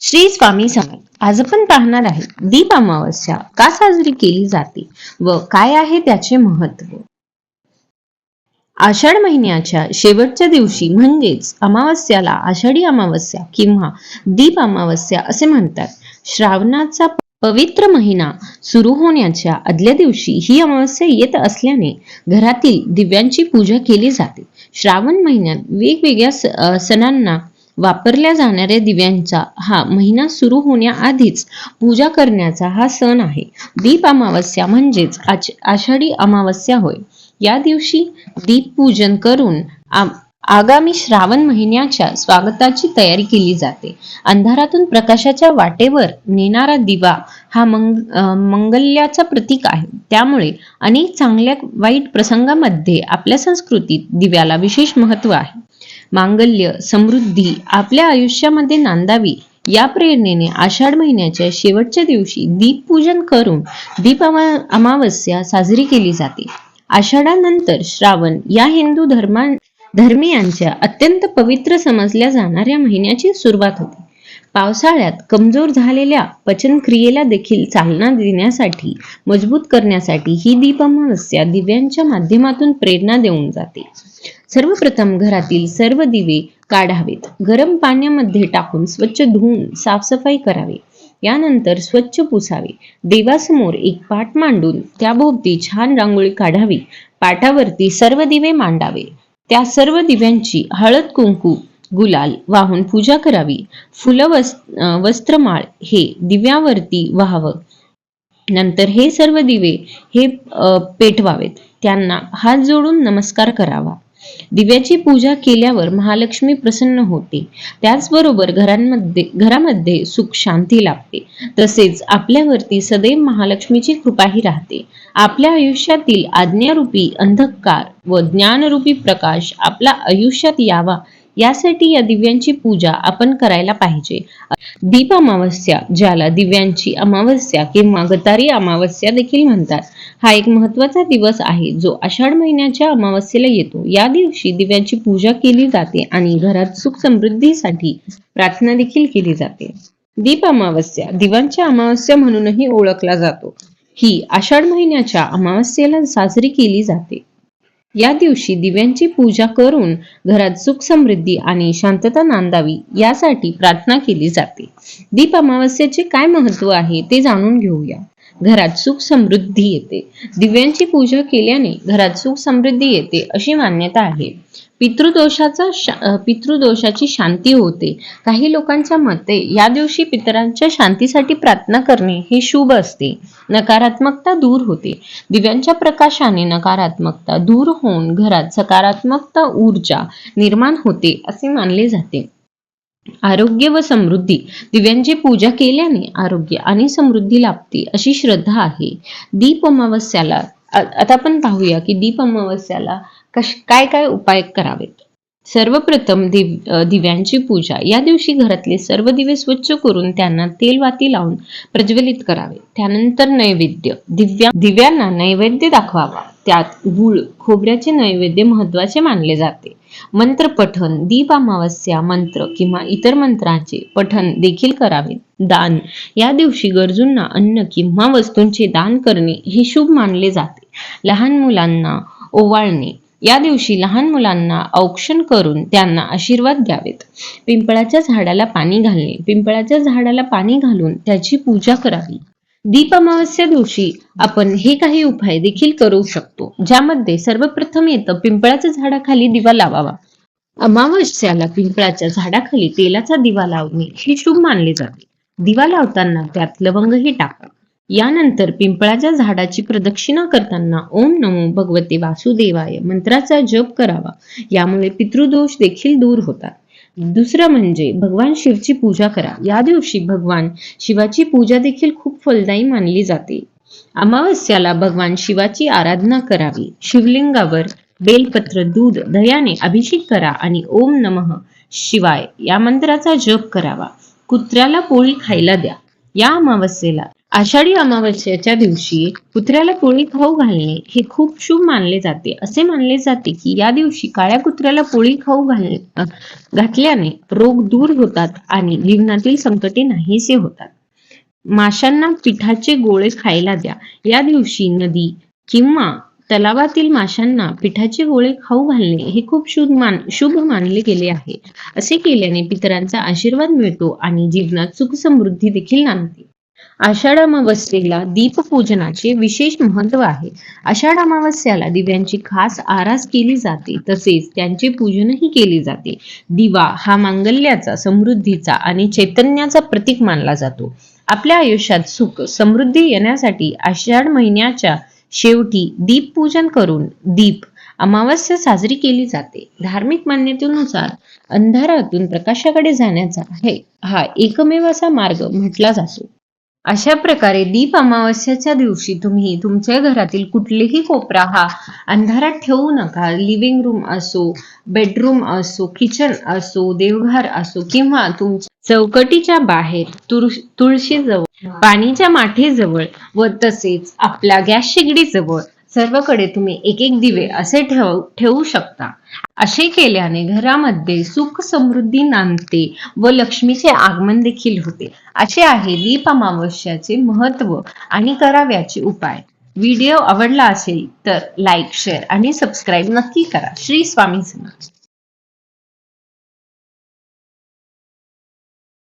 श्री स्वामी समर्थ. आज आपण पाहणार आहे दीप अमावस्या का साजरी केली जाते व काय आहे त्याचे महत्त्व? आषाढ महिन्याच्या शेवटच्या दिवशी म्हणजेच अमावस्याला आषाढी अमावस्या किंवा दीप अमावस्या असे म्हणतात. श्रावणाचा पवित्र महिना सुरू होण्याच्या आदल्या दिवशी ही अमावस्या येत असल्याने घरातील दिव्यांची पूजा केली जाते. श्रावण महिन्यात वेगवेगळ्या सणांना वापरल्या जाणाऱ्या दिव्यांचा हा महिना सुरू होण्याआधीच पूजा करण्याचा हा सण आहे. दीप अमावस्या म्हणजेच आच- आषाढी अमावस्या होय. या दिवशी दीप पूजन करून आगामी श्रावण महिन्याच्या स्वागताची तयारी केली जाते. अंधारातून प्रकाशाच्या वाटेवर नेणारा दिवा हा मंग अं, मंगल्याचा प्रतीक आहे. त्यामुळे अनेक चांगल्या वाईट प्रसंगामध्ये आपल्या संस्कृतीत दिव्याला विशेष महत्त्व आहे. मांगल्य समृद्धी आपल्या आयुष्यामध्ये नांदावी. या प्रेरणेने आषाढ महिन्याच्या शेवटच्या दिवशी दीपपूजन करून दीप अमावस्या साजरी केली जाते. आषाढानंतर श्रावण या हिंदू धर्मा धर्मियांच्या अत्यंत पवित्र समजल्या जाणाऱ्या महिन्याची सुरुवात होते. पावसाळ्यात कमजोर झालेल्या पचनक्रियेला देखील चालना देण्यासाठी मजबूत करण्यासाठी ही दीप दिव्यांच्या माध्यमातून प्रेरणा देऊन जाते. सर्वप्रथम घरातील सर्व दिवे काढावेत. गरम पाण्यामध्ये टाकून स्वच्छ धुवून साफसफाई करावी. यानंतर स्वच्छ पुसावे. देवासमोर एक पाट मांडून त्याभोवती छान रांगोळी काढावी. पाटावरती सर्व दिवे मांडावे. त्या सर्व दिव्यांची हळद कुंकू गुलाल वाहून पूजा करावी. फुलं वस्त्रमाळ हे दिव्यावरती व्हावं. नंतर हे सर्व दिवे हे पेटवावेत त्यांना हात जोडून नमस्कार करावा. दिव्याची पूजा केल्यावर महालक्ष्मी प्रसन्न होते. त्याचबरोबर घरांमध्ये घरामध्ये सुख शांती लाभते. तसेच आपल्यावरती सदैव महालक्ष्मीची कृपाही राहते. आपल्या आयुष्यातील आज्ञारूपी अंधकार व ज्ञानरूपी प्रकाश आपल्या आयुष्यात यावा यासाठी या दिव्यांची पूजा आपण करायला पाहिजे. दीप अमावस्या ज्याला दिव्यांची अमावस्या किंवा गतारी अमावस्या देखील म्हणतात हा एक महत्त्वाचा दिवस आहे जो आषाढ महिन्याच्या अमावस्येला येतो. या दिवशी दिव्यांची पूजा केली जाते आणि घरात सुख समृद्धीसाठी प्रार्थना देखील केली जाते. दीप अमावस्या दिवांच्या अमावस्या म्हणूनही ओळखला जातो. ही आषाढ महिन्याच्या अमावस्येला साजरी केली जाते. या दिवशी दिव्यांची पूजा करून घरात सुख समृद्धी आणि शांतता नांदावी यासाठी प्रार्थना केली जाते. दीप अमावस्येचे काय महत्त्व आहे ते जाणून घेऊया. घरात सुख समृद्धी येते. दिव्यांची पूजा केल्याने घरात सुख समृद्धी येते अशी मान्यता आहे. पितृदोषाचा शा- पितृदोषाची शांती होते. काही लोकांच्या मते या दिवशी पितरांच्या शांतीसाठी प्रार्थना करणे हे शुभ असते. नकारात्मकता दूर होते. दिव्यांच्या प्रकाशाने नकारात्मकता दूर होऊन घरात सकारात्मकता ऊर्जा निर्माण होते असे मानले जाते. आरोग्य व समृद्धी. दिव्यांची पूजा केल्याने आरोग्य आणि समृद्धी लाभते अशी श्रद्धा आहे. दीप अमावस्याला आता आपण पाहूया की दीप अमावस्याला कश काय काय उपाय करावेत? सर्वप्रथम दिव दिव्यांची पूजा. या दिवशी घरातले सर्व दिवे स्वच्छ करून त्यांना तेलवाती लावून प्रज्वलित करावे. त्यानंतर नैवेद्य. दिव्या दिव्यांना नैवेद्य दाखवावा. त्यात गुळ खोबऱ्याचे नैवेद्य महत्त्वाचे मानले जाते. मंत्र पठन दीप अमावस्या मंत्र किंवा इतर मंत्रांचे पठन देखील करावे. दान. या दिवशी गरजूंना अन्न किंवा वस्तूंचे दान करणे हे शुभ मानले जाते. लहान मुलांना ओवाळणे या दिवशी लहान मुलांना औक्षण करून त्यांना आशीर्वाद द्यावेत. पिंपळाच्या झाडाला पाणी घालणे. पिंपळाच्या झाडाला पाणी घालून त्याची पूजा करावी. दीप अमावस्या दिवशी आपण हे काही उपाय देखील करू शकतो ज्यामध्ये सर्वप्रथम येतं पिंपळाच्या झाडाखाली दिवा लावावा. अमावस्याला पिंपळाच्या झाडाखाली तेलाचा दिवा लावणे हे शुभ मानले जाते. दिवा लावताना त्यात लवंगही टाका. यानंतर पिंपळाच्या झाडाची प्रदक्षिणा करताना ओम नमो भगवते वासुदेवाय मंत्राचा जप करावा. यामुळे पितृदोष देखील दूर होतात. दुसरं म्हणजे भगवान शिवची पूजा करा. या दिवशी भगवान शिवाची पूजा देखील खूप फलदायी मानली जाते. अमावस्याला भगवान शिवाची आराधना करावी. शिवलिंगावर बेलपत्र दूध दह्याने अभिषेक करा आणि ओम नमः शिवाय या मंत्राचा जप करावा. कुत्र्याला पोळी खायला द्या. या अमावस्येला आषाढी अमावस्येच्या दिवशी कुत्र्याला पोळी खाऊ घालणे हे खूप शुभ मानले जाते. असे मानले जाते की या दिवशी काळ्या कुत्र्याला पोळी खाऊ घालणे घातल्याने रोग दूर होतात आणि जीवनातील संकटे नाहीसे होतात. माशांना पिठाचे गोळे खायला द्या. या दिवशी नदी किंवा तलावातील माशांना पिठाचे गोळे खाऊ घालणे हे खूप शुभ मान शुभ मानले गेले आहे. असे केल्याने पितरांचा आशीर्वाद मिळतो आणि जीवनात सुख समृद्धी देखील नांदते. आषाढ अमावस्येला दीपपूजनाचे विशेष महत्त्व आहे. आषाढ अमावस्याला दिव्यांची खास आरास केली जाते तसेच त्यांचे पूजनही केले जाते. दिवा हा मांगल्याचा समृद्धीचा आणि चैतन्याचा प्रतीक मानला जातो. आपल्या आयुष्यात सुख समृद्धी येण्यासाठी आषाढ महिन्याच्या शेवटी दीप पूजन करून दीप अमावस्या साजरी केली जाते. धार्मिक मान्यतेनुसार अंधारातून प्रकाशाकडे जाण्याचा हे हा एकमेव असा मार्ग म्हटला जातो. अशा प्रकारे दीप अमावस्याच्या दिवशी तुम्ही तुमच्या घरातील कुठलेही कोपरा हा अंधारात ठेवू नका. लिव्हिंग रूम असो बेडरूम असो किचन असो देवघर असो किंवा तुमच्या चौकटीच्या बाहेर तुळशी तुळशीजवळ पाणीच्या माठेजवळ व तसेच आपल्या गॅस शेगडीजवळ सर्वकडे तुम्ही एक एक दिवे असे ठेव ठेवू शकता. असे केल्याने घरामध्ये सुख समृद्धी नांदते व लक्ष्मीचे आगमन देखील होते. असे आहे दीप अमावस्याचे महत्त्व आणि कराव्याचे उपाय. व्हिडिओ आवडला असेल तर लाईक शेअर आणि सबस्क्राईब नक्की करा. श्री स्वामी समर्थ.